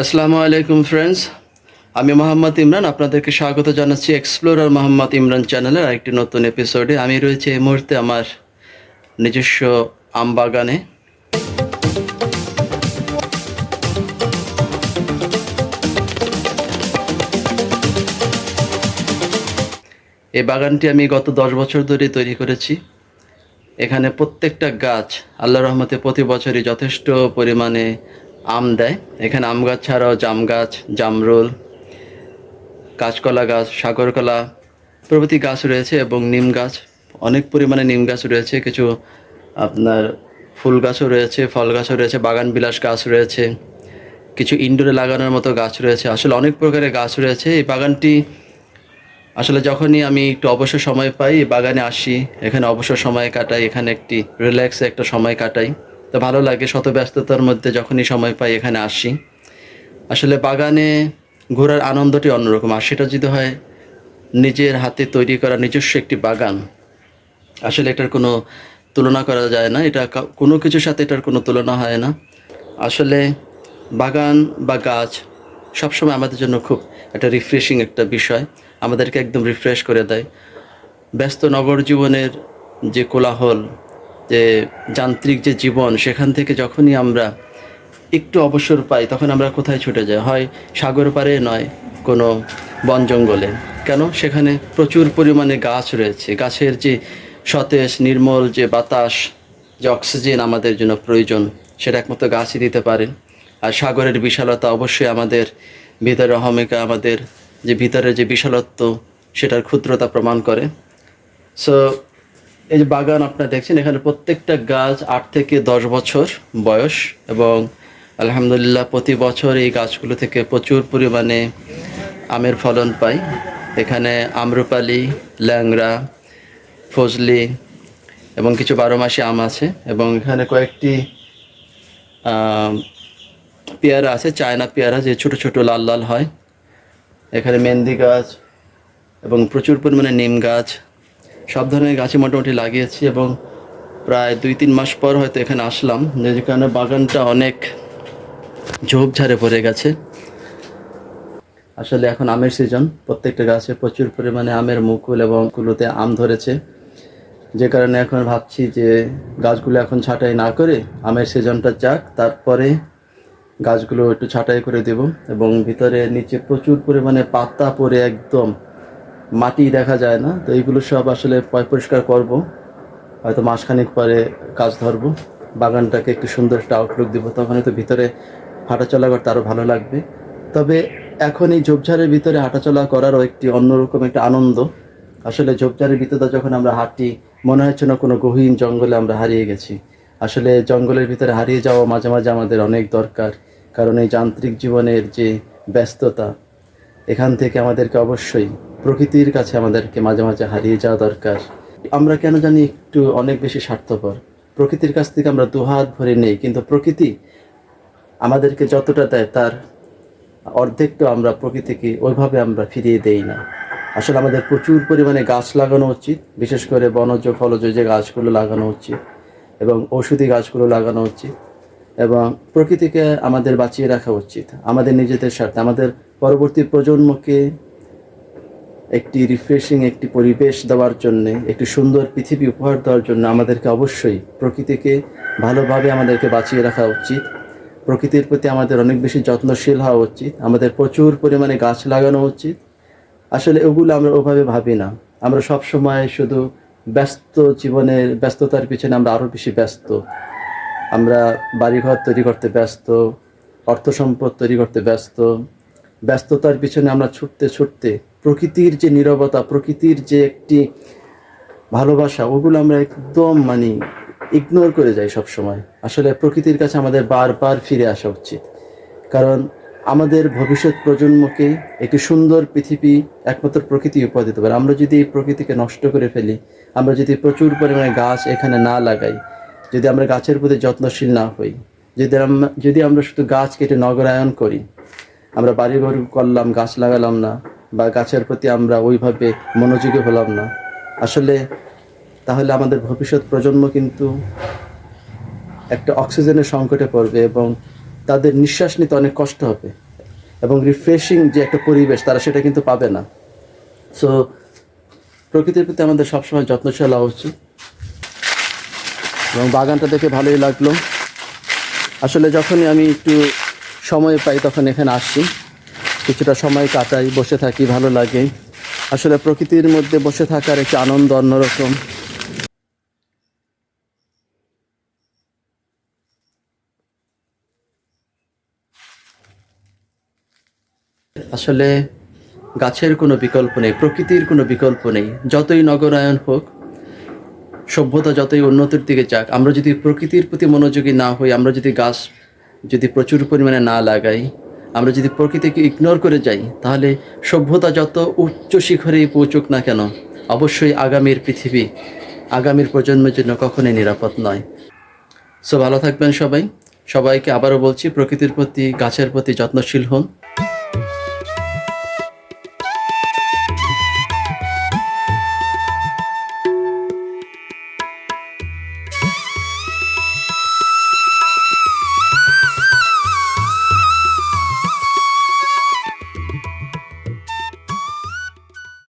আসসালামু আলাইকুম ফ্রেন্ডস আমি মোহাম্মদ ইমরান, আপনাদেরকে স্বাগত জানাচ্ছি এক্সপ্লোরার মোহাম্মদ ইমরান চ্যানেলের আরেকটি নতুন এপিসোডে আমি রয়েছে এই মুহূর্তে আমার নিজস্ব আম বাগানে এই বাগানটি আমি গত দশ বছর ধরে তৈরি করেছি। এখানে প্রত্যেকটা গাছ আল্লাহ রহমতে প্রতি বছরই যথেষ্ট পরিমাণে আম দেয়। এখানে আম গাছ ছাড়াও জাম গাছ, জামরুল, কাঁচকলা গাছ, সাগরকলা প্রভৃতি গাছ রয়েছে এবং নিম গাছ, অনেক পরিমাণে নিম গাছ রয়েছে। কিছু আপনার ফুল গাছও রয়েছে, ফল গাছও রয়েছে, বাগান বিলাস গাছ রয়েছে, কিছু ইনডোরে লাগানোর মতো গাছ রয়েছে। আসলে অনেক প্রকারের গাছ রয়েছে। এই বাগানটি আসলে যখনই আমি একটু অবসর সময় পাই, বাগানে আসি, এখানে অবসর সময় কাটাই, এখানে একটি রিল্যাক্সে একটা সময় কাটাই। তো ভালো লাগে শত ব্যস্ততার মধ্যে যখনই সময় পাই এখানে আসি। আসলে বাগানে ঘোরার আনন্দটি অন্যরকম। আর সেটা যদি হয় নিজের হাতে তৈরি করা নিজস্ব একটি বাগান, আসলে এটার কোনো তুলনা করা যায় না। এটা কোনো কিছুর সাথে এটার কোনো তুলনা হয় না। আসলে বাগান বা গাছ সবসময় আমাদের জন্য খুব একটা রিফ্রেশিং একটা বিষয়। আমাদেরকে একদম রিফ্রেশ করে দেয়। ব্যস্ত নগর জীবনের যে কোলাহল যে যান্ত্রিক যে জীবন, সেখান থেকে যখনই আমরা একটু অবসর পাই, তখন আমরা কোথায় ছুটে যাই? হয় সাগর পাড়ে নয়, কোনো বন জঙ্গলে। কেন? সেখানে প্রচুর পরিমাণে গাছ রয়েছে। গাছের যে সতেজ, নির্মল যে বাতাস, যে অক্সিজেন আমাদের জন্য প্রয়োজন, সেটা একমাত্র গাছই দিতে পারে। আর সাগরের বিশালতা অবশ্যই আমাদের ভিতরে অহমিকা, আমাদের যে ভিতরে যে বিশালত্ব, সেটার ক্ষুদ্রতা প্রমাণ করে। সো এই যে বাগান আপনারা দেখছেন, এখানে প্রত্যেকটা গাছ আট থেকে দশ বছর বয়স এবং আলহামদুলিল্লাহ প্রতি বছর এই গাছগুলো থেকে প্রচুর পরিমাণে আমের ফলন পাই। এখানে আম্রপালি ল্যাংরা ফজলি এবং কিছু বারো মাসি আম আছে এবং এখানে কয়েকটি পেয়ারা আছে, চায়না পেয়ারা যে ছোট ছোট লাল লাল হয়। এখানে মেহেন্দি গাছ এবং প্রচুর পরিমাণে নিম গাছ সব ধরনের গাছই মোটামুটি লাগিয়েছি এবং প্রায় দুই তিন মাস পর হয়তো এখানে আসলাম। যে যেখানে বাগানটা অনেক ঝোপঝাড়ে পড়ে গেছে। আসলে এখন আমের সিজন প্রত্যেকটা গাছে প্রচুর পরিমাণে আমের মুকুল এবং কুলোতে আম ধরেছে। যে কারণে এখন ভাবছি যে গাছগুলো এখন ছাঁটাই না করে আমের সিজনটা যাক, তারপরে গাছগুলো একটু ছাঁটাই করে দেব। এবং ভিতরে নিচে প্রচুর পরিমাণে পাতা পড়ে একদম মাটি দেখা যায় না, তো এইগুলো সব আসলে পরিষ্কার করব। হয়তো মাসখানেক পরে কাজ ধরবো। বাগানটাকে একটু সুন্দর একটা আউটলুক দেবো। তখন হয়তো ভিতরে হাঁটাচলা করতে আরও ভালো লাগবে। তবে এখন এই ঝোপঝাড়ের ভিতরে হাঁটাচলা করারও একটি অন্যরকম একটা আনন্দ। আসলে ঝোপঝাড়ের ভিতরে যখন আমরা হাঁটি, মনে হচ্ছে না কোনো গহীন জঙ্গলে আমরা হারিয়ে গেছি। আসলে জঙ্গলের ভিতরে হারিয়ে যাওয়া মাঝে মাঝে আমাদের অনেক দরকার। কারণ এই যান্ত্রিক জীবনের যে ব্যস্ততা, এখান থেকে আমাদেরকে অবশ্যই প্রকৃতির কাছে আমাদেরকে মাঝে মাঝে হারিয়ে যাওয়া দরকার। আমরা কেন জানি একটু অনেক বেশি স্বার্থপর। প্রকৃতির কাছ থেকে আমরা দুহাত ভরে নেই, কিন্তু প্রকৃতি আমাদেরকে যতটা দেয়, তার অর্ধেকটা আমরা প্রকৃতিকে ওইভাবে আমরা ফিরিয়ে দেই না। আসলে আমাদের প্রচুর পরিমাণে গাছ লাগানো উচিত, বিশেষ করে বনজ, ফলজ যে গাছগুলো লাগানো উচিত এবং ঔষধি গাছগুলো লাগানো উচিত এবং প্রকৃতিকে আমাদের বাঁচিয়ে রাখা উচিত। আমাদের নিজেদের স্বার্থে, আমাদের পরবর্তী প্রজন্মকে একটি রিফ্রেশিং একটি পরিবেশ দেওয়ার জন্য, একটি সুন্দর পৃথিবী উপহার দেওয়ার জন্য আমাদেরকে অবশ্যই প্রকৃতিকে ভালোভাবে আমাদেরকে বাঁচিয়ে রাখা উচিত। প্রকৃতির প্রতি আমাদের অনেক বেশি যত্নশীল হওয়া উচিত, আমাদের প্রচুর পরিমাণে গাছ লাগানো উচিত। আসলে ওগুলো আমরা ওভাবে ভাবি না। আমরা সব সময় শুধু ব্যস্ত জীবনের ব্যস্ততার পিছনে আমরা আরও বেশি ব্যস্ত। আমরা বাড়িঘর তৈরি করতে ব্যস্ত, অর্থ সম্পদ তৈরি করতে ব্যস্ত ব্যস্ততার পিছনে আমরা ছুটতে ছুটতে প্রকৃতির যে নীরবতা, প্রকৃতির যে একটি ভালোবাসা, ওগুলো আমরা একদম মানে ইগনোর করে যাই সব সময় আসলে প্রকৃতির কাছে আমাদের বারবার ফিরে আসা উচিত। কারণ আমাদের ভবিষ্যৎ প্রজন্মকে একটি সুন্দর পৃথিবী একমাত্র প্রকৃতি উপহার দিতে পারে আমরা যদি এই প্রকৃতিকে নষ্ট করে ফেলি, আমরা যদি প্রচুর পরিমাণে গাছ এখানে না লাগাই, যদি আমরা গাছের প্রতি যত্নশীল না হই, যদি আমরা যদি আমরা শুধু গাছ কেটে নগরায়ন করি আমরা বাড়িঘর করলাম, গাছ লাগালাম না, বা গাছের প্রতি আমরা ওইভাবে মনোযোগী হলাম না। আসলে তাহলে আমাদের ভবিষ্যৎ প্রজন্ম কিন্তু একটা অক্সিজেনের সংকটে পড়বে এবং তাদের নিঃশ্বাস নিতে অনেক কষ্ট হবে এবং রিফ্রেশিং যে একটা পরিবেশ, তারা সেটা কিন্তু পাবে না। সো প্রকৃতির প্রতি আমাদের সবসময় যত্নশীল হওয়া উচিত। এবং বাগানটা দেখে ভালোই লাগল। আসলে যখনই আমি একটু সময় পাই তখন এখানে আসি কিছুটা সময় কাটাই, বসে থাকি, ভালো লাগে। আসলে প্রকৃতির মধ্যে বসে থাকার একটি আনন্দ অন্যরকম। আসলে গাছের কোনো বিকল্প নেই, প্রকৃতির কোনো বিকল্প নেই। যতই নগরায়ন হোক, সভ্যতা যতই উন্নতির দিকে যাক, আমরা যদি প্রকৃতির প্রতি মনোযোগী না হই, আমরা যদি গাছ যদি প্রচুর পরিমাণে না লাগাই, আমরা যদি প্রকৃতিকে ইগনোর করে যাই, তাহলে সভ্যতা যত উচ্চ শিখরে পৌঁছুক না কেন, অবশ্যই আগামীর পৃথিবী, আগামীর প্রজন্মের জন্য কখনোই নিরাপদ নয়। সো ভালো থাকবেন সবাই। সবাইকে আবারও বলছি, প্রকৃতির প্রতি, গাছের প্রতি যত্নশীল হন।